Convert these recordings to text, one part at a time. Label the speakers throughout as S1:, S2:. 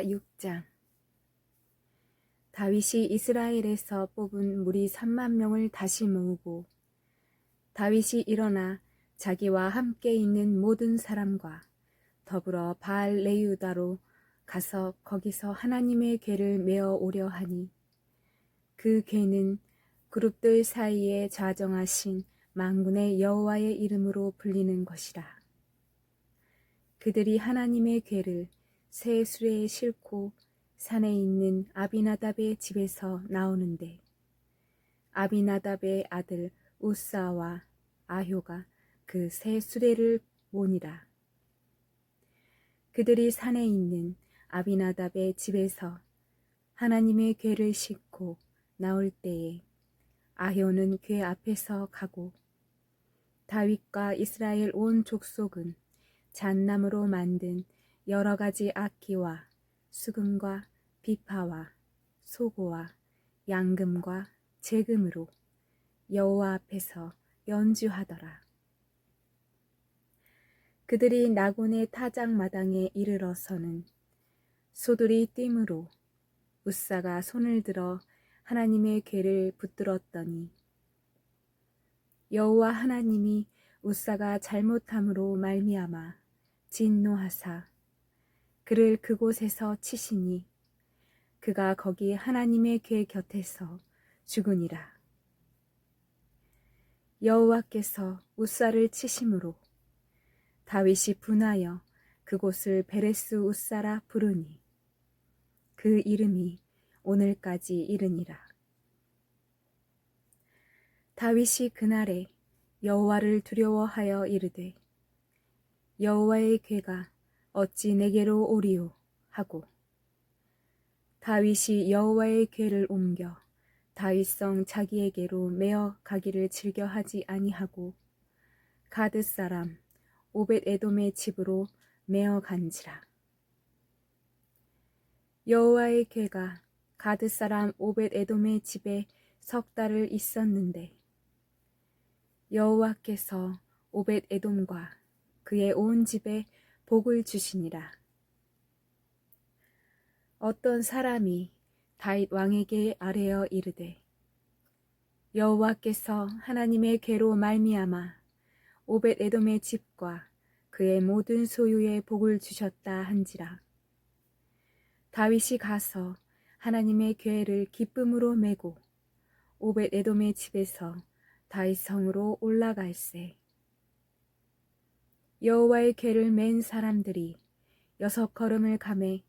S1: 역사 6장 다윗이 이스라엘에서 뽑은 무리 3만 명을 다시 모으고 다윗이 일어나 자기와 함께 있는 모든 사람과 더불어 바알 레유다로 가서 거기서 하나님의 궤를 메어 오려 하니 그 궤는 그룹들 사이에 좌정하신 만군의 여호와의 이름으로 불리는 것이라. 그들이 하나님의 궤를 새 수레에 싣고 산에 있는 아비나답의 집에서 나오는데 아비나답의 아들 우사와 아효가 그 새 수레를 모니라. 그들이 산에 있는 아비나답의 집에서 하나님의 궤를 싣고 나올 때에 아효는 궤 앞에서 가고 다윗과 이스라엘 온 족속은 잣나무로 만든 여러 가지 악기와 수금과 비파와 소고와 양금과 재금으로 여호와 앞에서 연주하더라. 그들이 나곤의 타작 마당에 이르러서는 소들이 띠므로 우사가 손을 들어 하나님의 궤를 붙들었더니 여호와 하나님이 우사가 잘못함으로 말미암아 진노하사 그를 그곳에서 치시니 그가 거기 하나님의 궤 곁에서 죽으니라. 여호와께서 우사를 치심으로 다윗이 분하여 그곳을 베레스 우사라 부르니 그 이름이 오늘까지 이르니라. 다윗이 그날에 여호와를 두려워하여 이르되 여호와의 궤가 어찌 내게로 오리오? 하고 다윗이 여호와의 궤를 옮겨 다윗성 자기에게로 메어 가기를 즐겨 하지 아니하고 가드 사람 오벳 에돔의 집으로 메어 간지라. 여호와의 궤가 가드 사람 오벳 에돔의 집에 석 달을 있었는데 여호와께서 오벳 에돔과 그의 온 집에 복을 주시니라. 어떤 사람이 다윗 왕에게 아뢰어 이르되 여호와께서 하나님의 괴로 말미암아 오벳 에돔의 집과 그의 모든 소유에 복을 주셨다 한지라. 다윗이 가서 하나님의 괴를 기쁨으로 메고 오벳 에돔의 집에서 다윗 성으로 올라갈세. 여호와의 궤를 맨 사람들이 여섯 걸음을 감해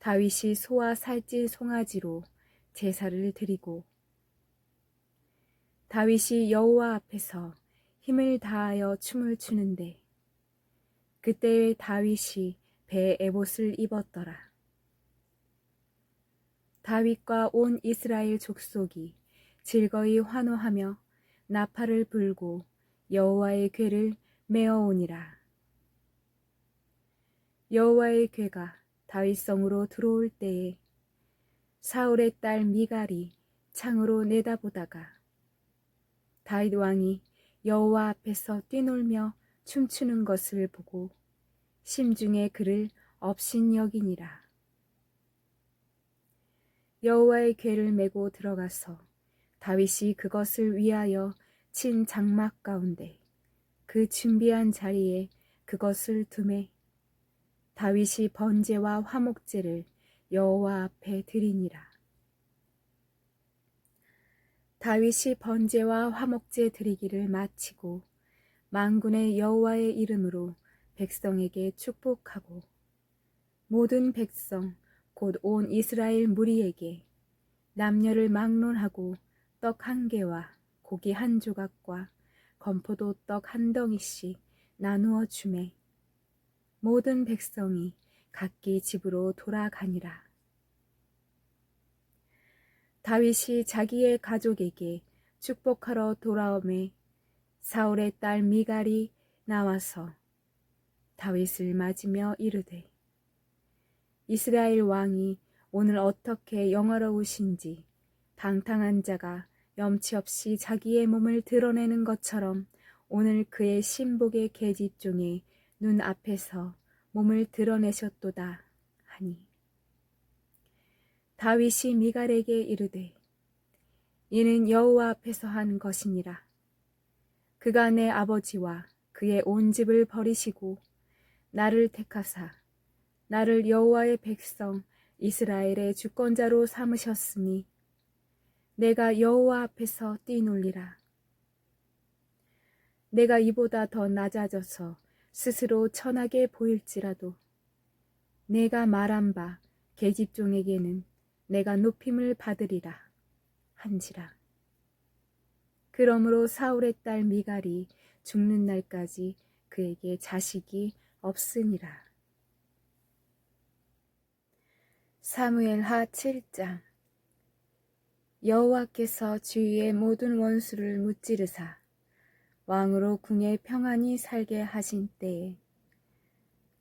S1: 다윗이 소와 살찐 송아지로 제사를 드리고 다윗이 여호와 앞에서 힘을 다하여 춤을 추는데 그때의 다윗이 배에 에봇을 입었더라. 다윗과 온 이스라엘 족속이 즐거이 환호하며 나팔을 불고 여호와의 궤를 메어오니라. 여호와의 궤가 다윗성으로 들어올 때에 사울의 딸 미갈이 창으로 내다보다가 다윗 왕이 여호와 앞에서 뛰놀며 춤추는 것을 보고 심중에 그를 업신여기니라. 여호와의 궤를 메고 들어가서 다윗이 그것을 위하여 친 장막 가운데 그 준비한 자리에 그것을 두매 다윗이 번제와 화목제를 여호와 앞에 드리니라. 다윗이 번제와 화목제 드리기를 마치고 만군의 여호와의 이름으로 백성에게 축복하고 모든 백성 곧 온 이스라엘 무리에게 남녀를 막론하고 떡 한 개와 고기 한 조각과 건포도 떡 한 덩이씩 나누어 주매 모든 백성이 각기 집으로 돌아가니라. 다윗이 자기의 가족에게 축복하러 돌아오매 사울의 딸 미갈이 나와서 다윗을 맞으며 이르되 이스라엘 왕이 오늘 어떻게 영화로우신지 방탕한 자가 염치 없이 자기의 몸을 드러내는 것처럼 오늘 그의 신복의 계집 중에 눈 앞에서 몸을 드러내셨도다 하니. 다윗이 미갈에게 이르되 이는 여호와 앞에서 한 것이니라. 그가 내 아버지와 그의 온 집을 버리시고 나를 택하사 나를 여호와의 백성 이스라엘의 주권자로 삼으셨으니 내가 여호와 앞에서 뛰놀리라 내가 이보다 더 낮아져서 스스로 천하게 보일지라도 내가 말한 바 계집종에게는 내가 높임을 받으리라 한지라. 그러므로 사울의 딸 미갈이 죽는 날까지 그에게 자식이 없으니라. 사무엘하 7장 여호와께서 주위의 모든 원수를 무찌르사 왕으로 궁에 평안히 살게 하신 때에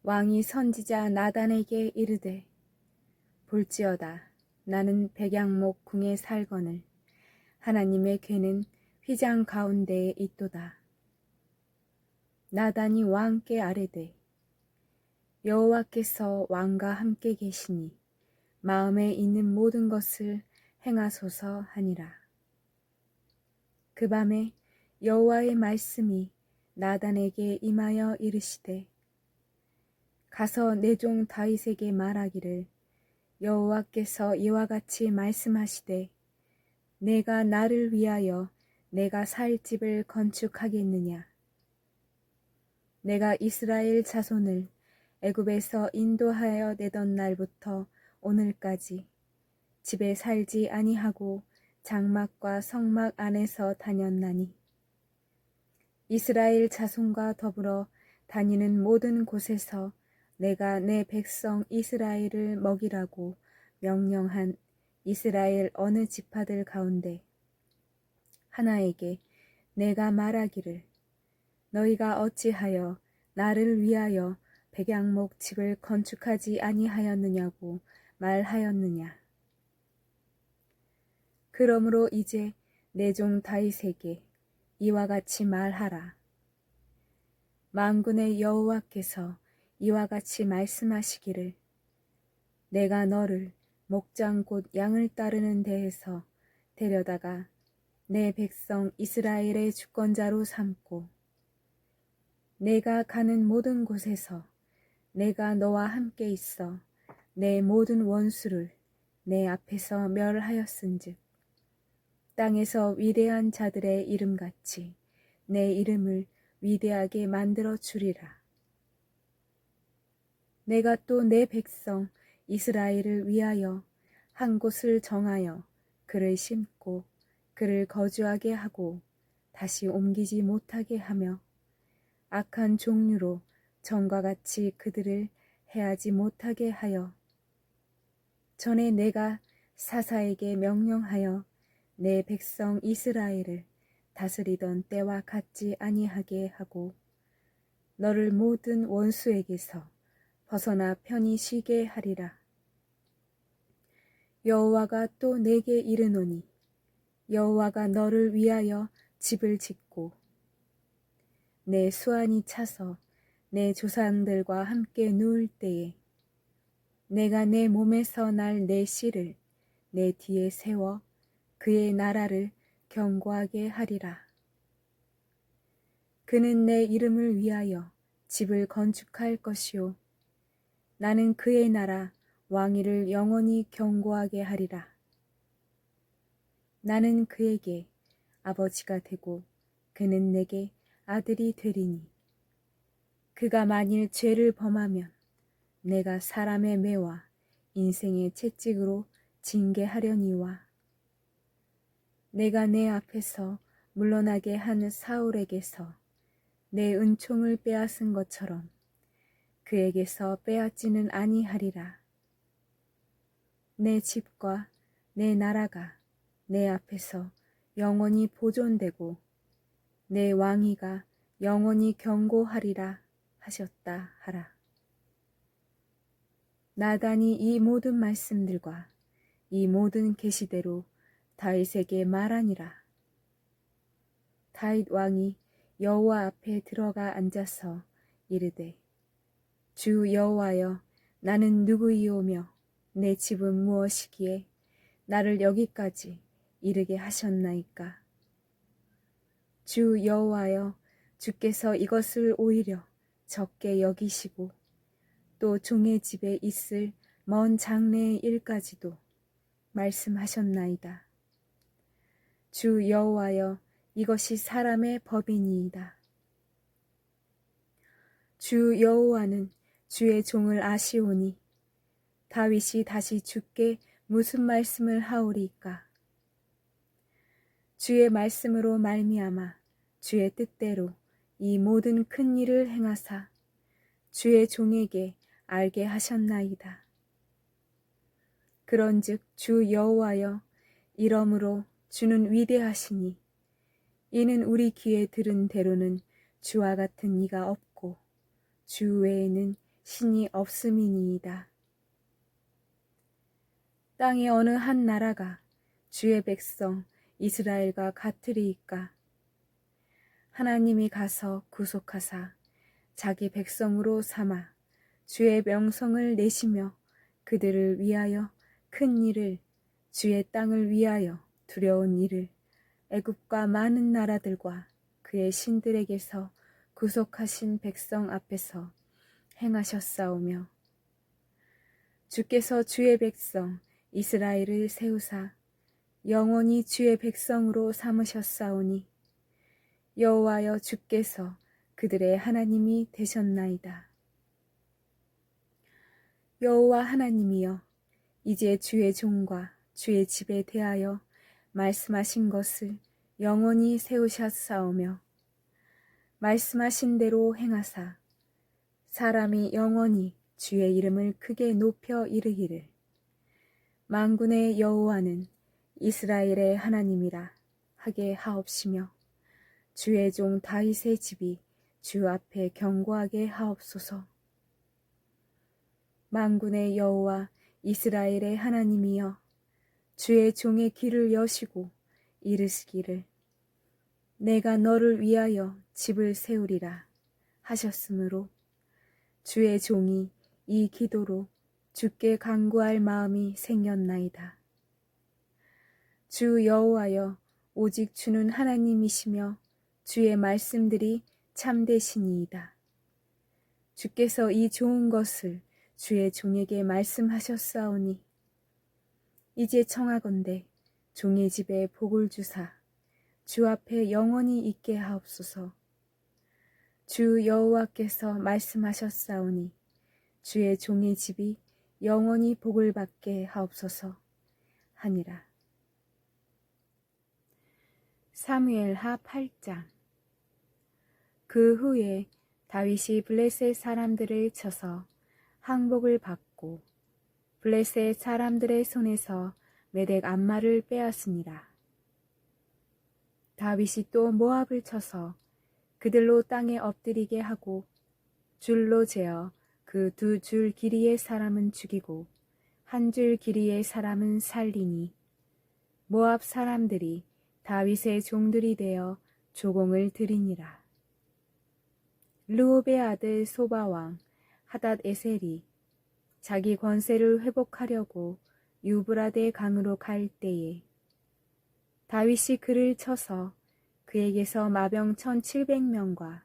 S1: 왕이 선지자 나단에게 이르되 볼지어다 나는 백양목 궁에 살거늘 하나님의 괴는 휘장 가운데에 있도다. 나단이 왕께 아뢰되 여호와께서 왕과 함께 계시니 마음에 있는 모든 것을 행하소서 하니라. 그 밤에 여호와의 말씀이 나단에게 임하여 이르시되 가서 내 종 다윗에게 말하기를 여호와께서 이와 같이 말씀하시되 내가 나를 위하여 내가 살 집을 건축하겠느냐 내가 이스라엘 자손을 애굽에서 인도하여 내던 날부터 오늘까지 집에 살지 아니하고 장막과 성막 안에서 다녔나니 이스라엘 자손과 더불어 다니는 모든 곳에서 내가 내 백성 이스라엘을 먹이라고 명령한 이스라엘 어느 지파들 가운데 하나에게 내가 말하기를 너희가 어찌하여 나를 위하여 백양목 집을 건축하지 아니하였느냐고 말하였느냐. 그러므로 이제 내 종 다윗에게 이와 같이 말하라. 만군의 여호와께서 이와 같이 말씀하시기를 내가 너를 목장 곧 양을 따르는 데에서 데려다가 내 백성 이스라엘의 주권자로 삼고 내가 가는 모든 곳에서 내가 너와 함께 있어 내 모든 원수를 내 앞에서 멸하였은즉 땅에서 위대한 자들의 이름같이 내 이름을 위대하게 만들어 주리라. 내가 또 내 백성 이스라엘을 위하여 한 곳을 정하여 그를 심고 그를 거주하게 하고 다시 옮기지 못하게 하며 악한 종류로 전과 같이 그들을 해하지 못하게 하여 전에 내가 사사에게 명령하여 내 백성 이스라엘을 다스리던 때와 같지 아니하게 하고 너를 모든 원수에게서 벗어나 편히 쉬게 하리라. 여호와가 또 내게 이르노니 여호와가 너를 위하여 집을 짓고 내 수완이 차서 내 조상들과 함께 누울 때에 내가 내 몸에서 날 내 씨를 내 뒤에 세워 그의 나라를 경고하게 하리라. 그는 내 이름을 위하여 집을 건축할 것이요. 나는 그의 나라 왕위를 영원히 경고하게 하리라. 나는 그에게 아버지가 되고 그는 내게 아들이 되리니. 그가 만일 죄를 범하면 내가 사람의 매와 인생의 채찍으로 징계하려니와 내가 내 앞에서 물러나게 한 사울에게서 내 은총을 빼앗은 것처럼 그에게서 빼앗지는 아니하리라. 내 집과 내 나라가 내 앞에서 영원히 보존되고 내 왕위가 영원히 경고하리라 하셨다 하라. 나단이 이 모든 말씀들과 이 모든 계시대로 다윗에게 말하니라. 다윗 왕이 여호와 앞에 들어가 앉아서 이르되 주 여호와여 나는 누구이오며 내 집은 무엇이기에 나를 여기까지 이르게 하셨나이까? 주 여호와여 주께서 이것을 오히려 적게 여기시고 또 종의 집에 있을 먼 장래의 일까지도 말씀하셨나이다. 주 여호와여 이것이 사람의 법이니이다. 주 여호와는 주의 종을 아시오니 다윗이 다시 주께 무슨 말씀을 하오리까? 주의 말씀으로 말미암아 주의 뜻대로 이 모든 큰 일을 행하사 주의 종에게 알게 하셨나이다. 그런즉 주 여호와여 이러므로 주는 위대하시니 이는 우리 귀에 들은 대로는 주와 같은 이가 없고 주 외에는 신이 없음이니이다. 땅의 어느 한 나라가 주의 백성 이스라엘과 같으리이까 하나님이 가서 구속하사 자기 백성으로 삼아 주의 명성을 내시며 그들을 위하여 큰 일을 주의 땅을 위하여 두려운 일을 애굽과 많은 나라들과 그의 신들에게서 구속하신 백성 앞에서 행하셨사오며 주께서 주의 백성 이스라엘을 세우사 영원히 주의 백성으로 삼으셨사오니 여호와여 주께서 그들의 하나님이 되셨나이다. 여호와 하나님이여 이제 주의 종과 주의 집에 대하여 말씀하신 것을 영원히 세우셨사오며 말씀하신 대로 행하사 사람이 영원히 주의 이름을 크게 높여 이르기를. 만군의 여호와는 이스라엘의 하나님이라 하게 하옵시며 주의 종 다윗의 집이 주 앞에 경고하게 하옵소서. 만군의 여호와 이스라엘의 하나님이여 주의 종의 귀를 여시고 이르시기를 내가 너를 위하여 집을 세우리라 하셨으므로 주의 종이 이 기도로 주께 간구할 마음이 생겼나이다. 주 여호와여 오직 주는 하나님이시며 주의 말씀들이 참되시니이다. 주께서 이 좋은 것을 주의 종에게 말씀하셨사오니 이제 청하건대 종의 집에 복을 주사 주 앞에 영원히 있게 하옵소서. 주 여호와께서 말씀하셨사오니 주의 종의 집이 영원히 복을 받게 하옵소서 하니라. 사무엘하 8장 그 후에 다윗이 블레셋 사람들을 쳐서 항복을 받고 블레셋 사람들의 손에서 메덱 안마를 빼앗으니라. 다윗이 또 모압을 쳐서 그들로 땅에 엎드리게 하고 줄로 재어 그 두 줄 길이의 사람은 죽이고 한 줄 길이의 사람은 살리니 모압 사람들이 다윗의 종들이 되어 조공을 드리니라. 루옵의 아들 소바왕 하닷 에셀이 자기 권세를 회복하려고 유브라데 강으로 갈 때에 다윗이 그를 쳐서 그에게서 마병 천칠백 명과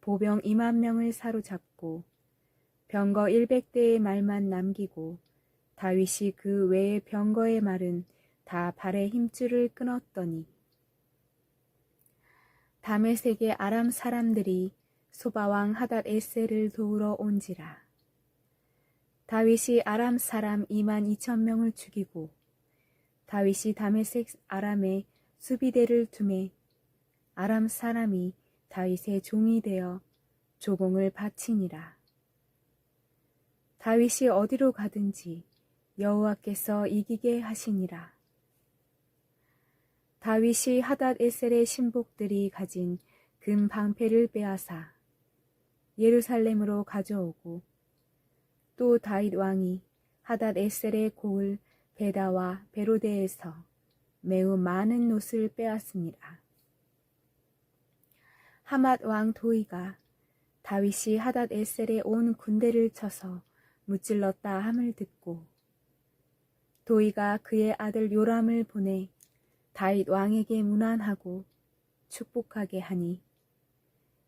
S1: 보병 이만 명을 사로잡고 병거 일백 대의 말만 남기고 다윗이 그 외의 병거의 말은 다 발의 힘줄을 끊었더니 다메섹의 아람 사람들이 소바왕 하닷 에셀을 도우러 온지라 다윗이 아람 사람 2만 2천 명을 죽이고 다윗이 다메섹 아람에 수비대를 두매 아람 사람이 다윗의 종이 되어 조공을 바치니라. 다윗이 어디로 가든지 여호와께서 이기게 하시니라. 다윗이 하닷 에셀의 신복들이 가진 금 방패를 빼앗아 예루살렘으로 가져오고 또 다윗 왕이 하닷 에셀의 고을 베다와 베로데에서 매우 많은 노을 빼앗습니다. 하맛 왕 도이가 다윗이 하닷 에셀의 온 군대를 쳐서 무찔렀다 함을 듣고 도이가 그의 아들 요람을 보내 다윗 왕에게 문안하고 축복하게 하니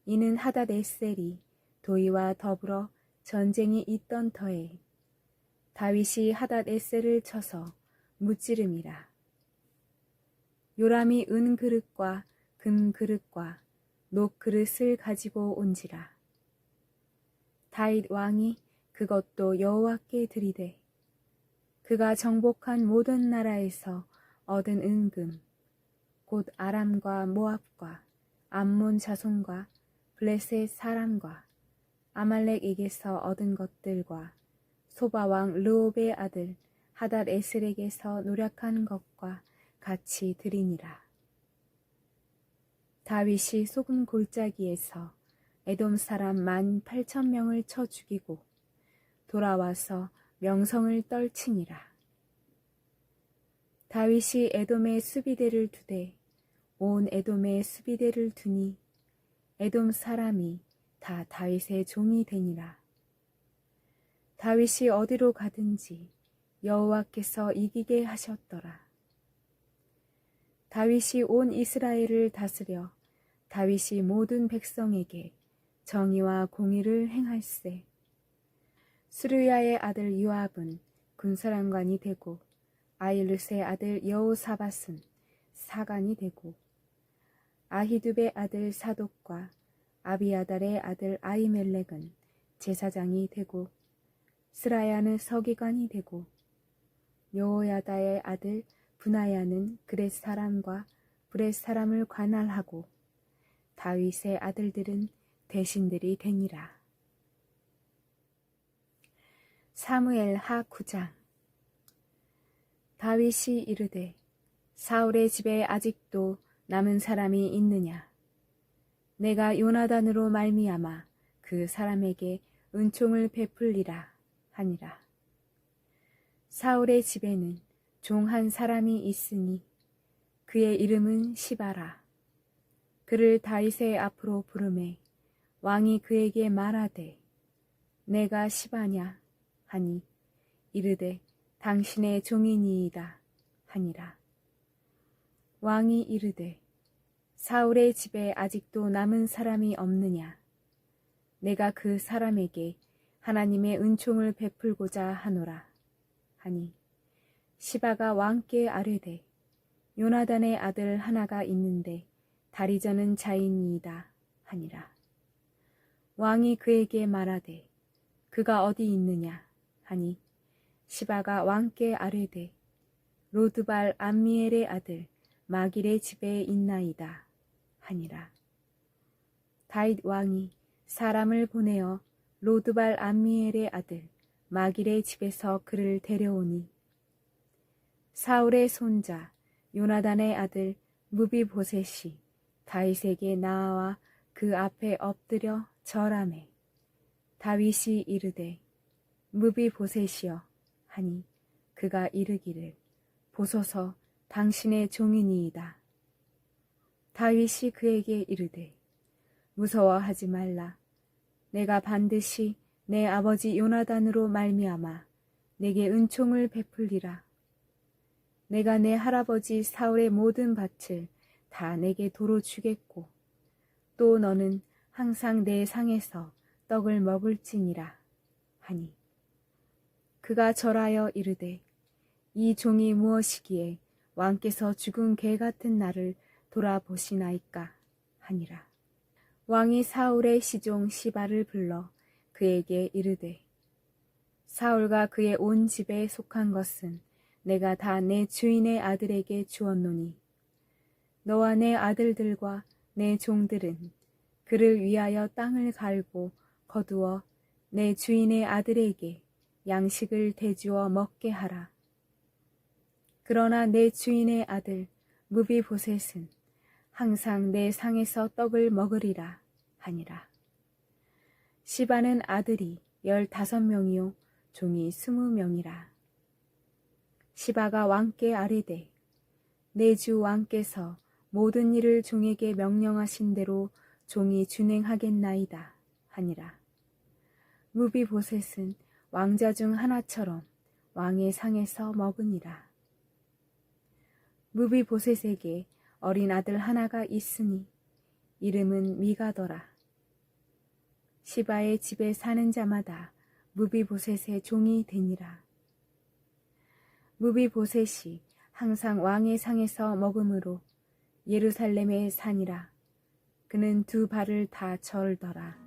S1: 이는 하다데셀이 도이와 더불어 전쟁이 있던 터에 다윗이 하다데셀을 쳐서 무찌름이라. 요람이 은 그릇과 금 그릇과 녹 그릇을 가지고 온지라. 다윗 왕이 그것도 여호와께 드리되 그가 정복한 모든 나라에서 얻은 은금 곧 아람과 모압과 암몬 자손과 블레셋 사람과 아말렉에게서 얻은 것들과 소바왕 르옵의 아들 하닷 에슬에게서 노력한 것과 같이 드리니라. 다윗이 소금 골짜기에서 에돔 사람 만 팔천 명을 쳐 죽이고 돌아와서 명성을 떨치니라. 다윗이 에돔의 수비대를 두되 온 에돔의 수비대를 두니 에돔 사람이 다 다윗의 종이 되니라. 다윗이 어디로 가든지 여호와께서 이기게 하셨더라. 다윗이 온 이스라엘을 다스려 다윗이 모든 백성에게 정의와 공의를 행할세. 수르야의 아들 요압은 군사령관이 되고 아일루스의 아들 여호사밧은 사관이 되고 아히두베의 아들 사독과 아비아달의 아들 아이멜렉은 제사장이 되고 스라야는 서기관이 되고 여호야다의 아들 분하야는 그렛 사람과 브렛 사람을 관할하고 다윗의 아들들은 대신들이 되니라. 사무엘 하 9장 다윗이 이르되 사울의 집에 아직도 남은 사람이 있느냐 내가 요나단으로 말미암아 그 사람에게 은총을 베풀리라 하니라. 사울의 집에는 종 한 사람이 있으니 그의 이름은 시바라. 그를 다윗의 앞으로 부르매 왕이 그에게 말하되 내가 시바냐? 하니 이르되 당신의 종이니이다 하니라. 왕이 이르되 사울의 집에 아직도 남은 사람이 없느냐? 내가 그 사람에게 하나님의 은총을 베풀고자 하노라. 하니 시바가 왕께 아뢰되 요나단의 아들 하나가 있는데 다리 저는 자인이이다 하니라. 왕이 그에게 말하되 그가 어디 있느냐 하니 시바가 왕께 아뢰되 로드발 암미엘의 아들 마길의 집에 있나이다 하니라. 다윗 왕이 사람을 보내어 로드발 암미엘의 아들 마길의 집에서 그를 데려오니 사울의 손자 요나단의 아들 무비보셋이 다윗에게 나와 그 앞에 엎드려 절하매 다윗이 이르되 무비보셋이여 하니 그가 이르기를 보소서 당신의 종이니이다. 다윗이 그에게 이르되 무서워하지 말라. 내가 반드시 내 아버지 요나단으로 말미암아 내게 은총을 베풀리라. 내가 내 할아버지 사울의 모든 밭을 다 내게 도로 주겠고 또 너는 항상 내 상에서 떡을 먹을지니라 하니 그가 절하여 이르되 이 종이 무엇이기에 왕께서 죽은 개 같은 나를 돌아보시나이까 하니라. 왕이 사울의 시종 시바를 불러 그에게 이르되 사울과 그의 온 집에 속한 것은 내가 다 내 주인의 아들에게 주었노니 너와 내 아들들과 내 종들은 그를 위하여 땅을 갈고 거두어 내 주인의 아들에게 양식을 대주어 먹게 하라. 그러나 내 주인의 아들 무비보셋은 항상 내 상에서 떡을 먹으리라 하니라. 시바는 아들이 열다섯 명이요 종이 스무 명이라. 시바가 왕께 아뢰되 내 주 왕께서 모든 일을 종에게 명령하신 대로 종이 준행하겠나이다 하니라. 무비보셋은 왕자 중 하나처럼 왕의 상에서 먹으니라. 무비보셋에게 어린 아들 하나가 있으니 이름은 미가더라. 시바의 집에 사는 자마다 무비보셋의 종이 되니라. 무비보셋이 항상 왕의 상에서 먹음으로 예루살렘에 사니라. 그는 두 발을 다 절더라.